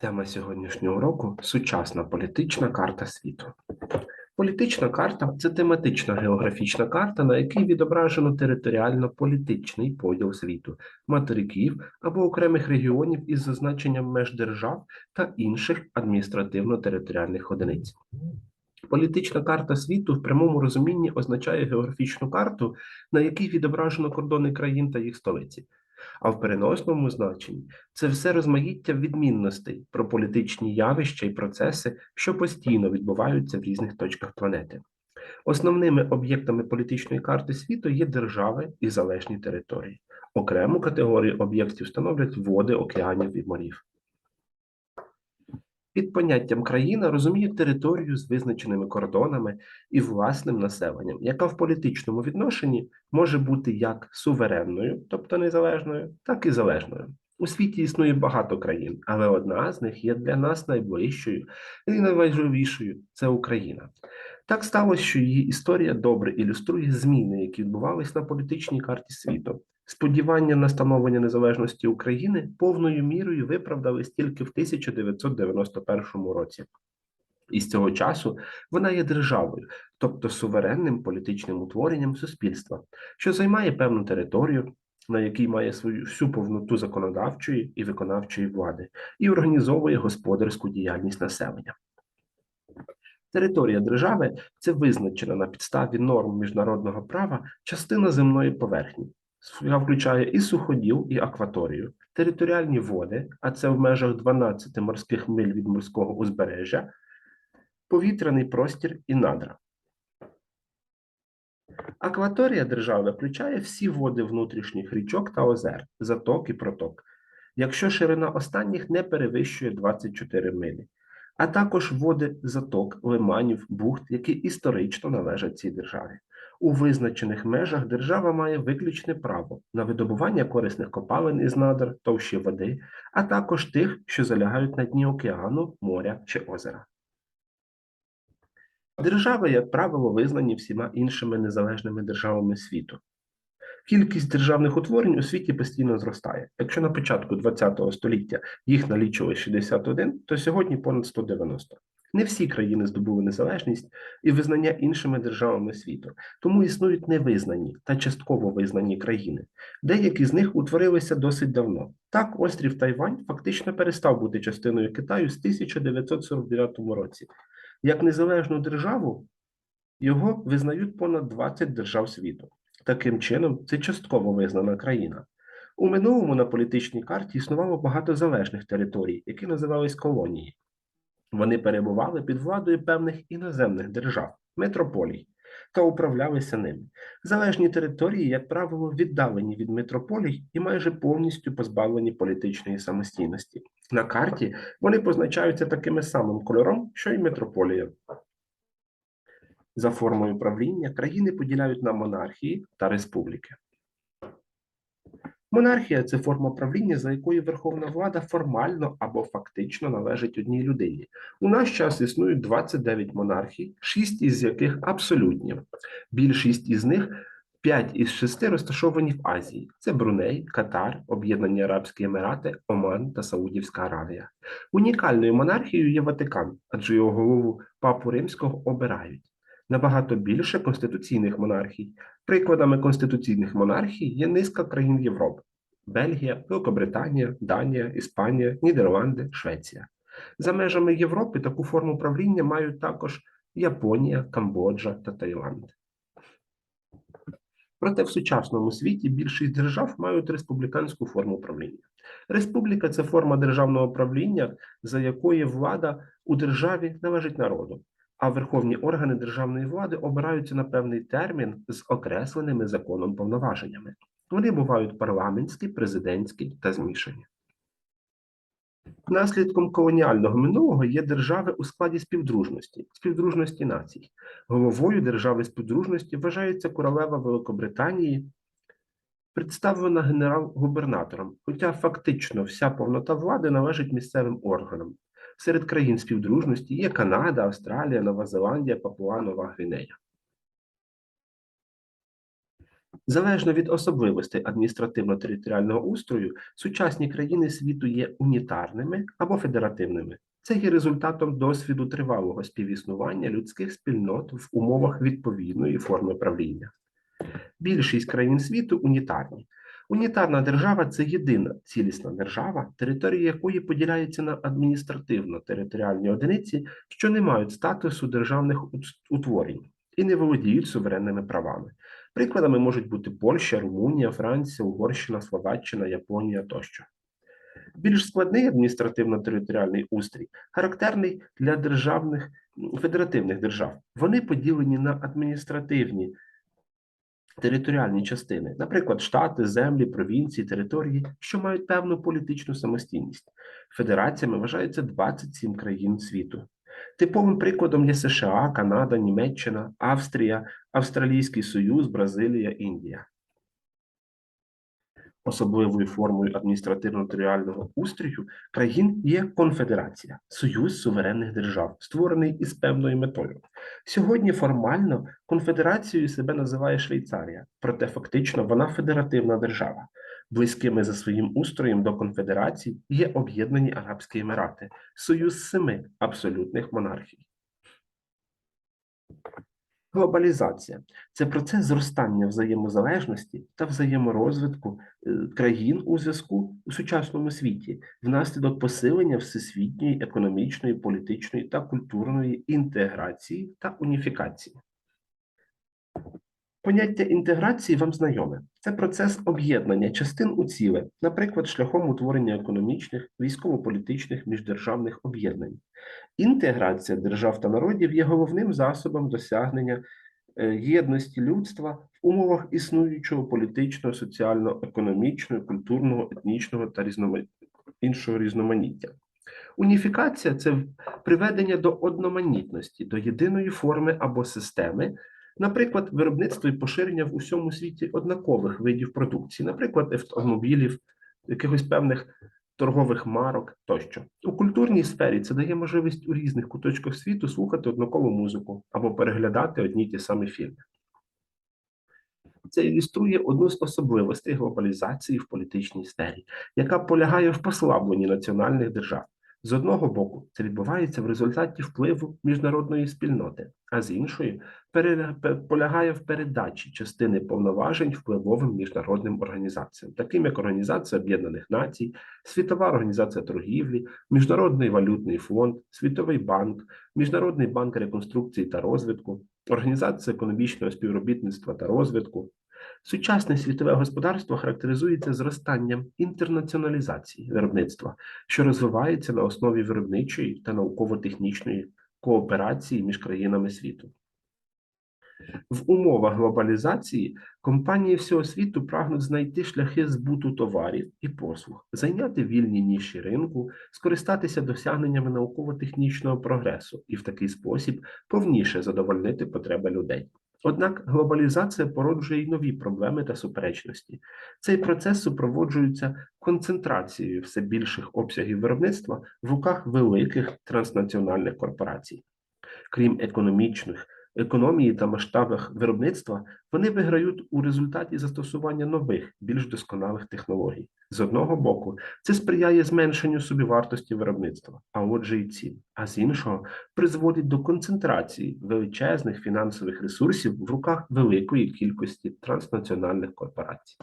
Тема сьогоднішнього уроку сучасна політична карта світу. Політична карта це тематична географічна карта, на якій відображено територіально-політичний поділ світу, материків або окремих регіонів із зазначенням меж держав та інших адміністративно-територіальних одиниць. Політична карта світу в прямому розумінні означає географічну карту, на якій відображено кордони країн та їх столиці. А в переносному значенні це все розмаїття відмінностей про політичні явища і процеси, що постійно відбуваються в різних точках планети. Основними об'єктами політичної карти світу є держави і залежні території. Окрему категорію об'єктів становлять води океанів і морів. Під поняттям країна розуміє територію з визначеними кордонами і власним населенням, яка в політичному відношенні може бути як суверенною, тобто незалежною, так і залежною. У світі існує багато країн, але одна з них є для нас найближчою і найважливішою це Україна. Так сталося, що її історія добре ілюструє зміни, які відбувалися на політичній карті світу. Сподівання на становлення незалежності України повною мірою виправдались тільки в 1991 році. І з цього часу вона є державою, тобто суверенним політичним утворенням суспільства, що займає певну територію, на якій має свою всю повноту законодавчої і виконавчої влади, і організовує господарську діяльність населення. Територія держави це визначена на підставі норм міжнародного права частина земної поверхні, включає і суходіл, і акваторію, територіальні води, а це в межах 12 морських миль від морського узбережжя, повітряний простір і надра. Акваторія держави включає всі води внутрішніх річок та озер, заток і проток, якщо ширина останніх не перевищує 24 милі, а також води заток, лиманів, бухт, які історично належать цій державі. У визначених межах держава має виключне право на видобування корисних копалин із надр, товщі води, а також тих, що залягають на дні океану, моря чи озера. Держави, як правило, визнані всіма іншими незалежними державами світу. Кількість державних утворень у світі постійно зростає. Якщо на початку ХХ століття їх налічували 61, то сьогодні понад 190. Не всі країни здобули незалежність і визнання іншими державами світу, тому існують невизнані та частково визнані країни. Деякі з них утворилися досить давно. Так, острів Тайвань фактично перестав бути частиною Китаю з 1949 році. Як незалежну державу його визнають понад 20 держав світу. Таким чином, це частково визнана країна. У минулому на політичній карті існувало багато залежних територій, які називались колонії. Вони перебували під владою певних іноземних держав, метрополій, та управлялися ними. Залежні території, як правило, віддалені від метрополій і майже повністю позбавлені політичної самостійності. На карті вони позначаються таким самим кольором, що й метрополія. За формою правління країни поділяють на монархії та республіки. Монархія це форма правління, за якою верховна влада формально або фактично належить одній людині. У наш час існують 29 монархій, 6 із яких абсолютні. Більшість із них 5 із 6 розташовані в Азії: це Бруней, Катар, Об'єднані Арабські Емірати, Оман та Саудівська Аравія. Унікальною монархією є Ватикан, адже його голову папу римського обирають. Набагато більше конституційних монархій. Прикладами конституційних монархій є низка країн Європи: Бельгія, Великобританія, Данія, Іспанія, Нідерланди, Швеція. За межами Європи таку форму правління мають також Японія, Камбоджа та Таїланд. Проте в сучасному світі більшість держав мають республіканську форму правління. Республіка це форма державного правління, за якої влада у державі належить народу а верховні органи державної влади обираються на певний термін з окресленими законом повноваженнями. Вони бувають парламентські, президентські та змішані. Наслідком колоніального минулого є держави у складі співдружності, співдружності націй. Головою держави співдружності вважається королева Великобританії, представлена генерал-губернатором, хоча фактично вся повнота влади належить місцевим органам. Серед країн співдружності є Канада, Австралія, Нова Зеландія, Папуа Нова Гвінея. Залежно від особливостей адміністративно-територіального устрою, сучасні країни світу є унітарними або федеративними. Це є результатом досвіду тривалого співіснування людських спільнот в умовах відповідної форми правління. Більшість країн світу унітарні. Унітарна держава це єдина цілісна держава, територія якої поділяється на адміністративно-територіальні одиниці, що не мають статусу державних утворень і не володіють суверенними правами. Прикладами можуть бути Польща, Румунія, Франція, Угорщина, Словаччина, Японія тощо. Більш складний адміністративно-територіальний устрій характерний для державних федеративних держав. Вони поділені на адміністративні територіальні частини, наприклад, штати, землі, провінції, території, що мають певну політичну самостійність. Федераціями вважаються 27 країн світу. Типовим прикладом є США, Канада, Німеччина, Австрія, Австралійський Союз, Бразилія, Індія. Особливою формою адміністративно-територіального устрою країн є конфедерація, союз суверенних держав, створений із певною метою. Сьогодні формально конфедерацією себе називає Швейцарія, проте фактично вона федеративна держава. Близькими за своїм устроєм до конфедерації є Об'єднані Арабські Емірати, союз семи абсолютних монархій. Глобалізація це процес зростання взаємозалежності та взаєморозвитку е, країн у зв'язку у сучасному світі внаслідок посилення всесвітньої економічної, політичної та культурної інтеграції та уніфікації. Поняття інтеграції вам знайоме. Це процес об'єднання частин у ціле, наприклад, шляхом утворення економічних, військово-політичних міждержавних об'єднань. Інтеграція держав та народів є головним засобом досягнення е, єдності людства в умовах існуючого політичного, соціально-економічного, культурного, етнічного та різноман... іншого різноманіття. Уніфікація це приведення до одноманітності, до єдиної форми або системи. Наприклад, виробництво і поширення в усьому світі однакових видів продукції, наприклад, автомобілів, якихось певних торгових марок тощо. У культурній сфері це дає можливість у різних куточках світу слухати однакову музику або переглядати одні й ті самі фільми. Це ілюструє одну з особливостей глобалізації в політичній сфері, яка полягає в послабленні національних держав. З одного боку, це відбувається в результаті впливу міжнародної спільноти, а з іншої полягає в передачі частини повноважень впливовим міжнародним організаціям, таким як Організація Об'єднаних Націй, Світова організація торгівлі, Міжнародний валютний фонд, Світовий банк, Міжнародний банк реконструкції та розвитку, Організація економічного співробітництва та розвитку, Сучасне світове господарство характеризується зростанням інтернаціоналізації виробництва, що розвивається на основі виробничої та науково-технічної кооперації між країнами світу. В умовах глобалізації компанії всього світу прагнуть знайти шляхи збуту товарів і послуг, зайняти вільні ніші ринку, скористатися досягненнями науково-технічного прогресу і в такий спосіб повніше задовольнити потреби людей. Однак глобалізація породжує й нові проблеми та суперечності. Цей процес супроводжується концентрацією все більших обсягів виробництва в руках великих транснаціональних корпорацій. Крім економічних економії та масштабах виробництва, вони виграють у результаті застосування нових, більш досконалих технологій. З одного боку, це сприяє зменшенню собівартості виробництва, а отже, і цін, а з іншого призводить до концентрації величезних фінансових ресурсів в руках великої кількості транснаціональних корпорацій.